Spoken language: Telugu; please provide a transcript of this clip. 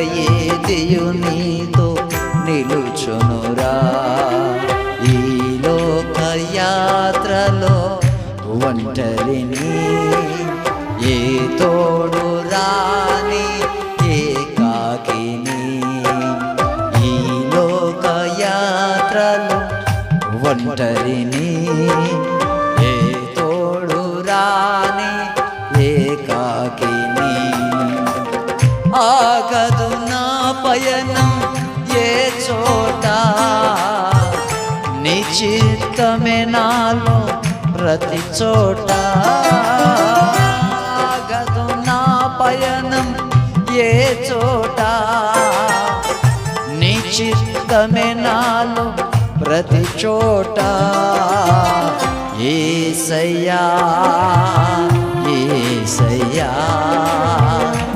శాంతియు నీతో నిలుచునురా. ఈ లోక యాత్రలో ఒంటరిని ఏ తోడు రాని ఏ కాకిని ఈ లోక యాత్రలో ఒంటరిని ఏ తోడు రాని ఏ కాకిని ఆగదు నా పయనం ఏ చోట? నిశ్చితమే నాలో ప్రతి చోట. ఆగదు నా పయనం ఏ చోట? నిశ్చితమే నాలో ప్రతి చోట. ఏసయ్యా ఏసయ్యా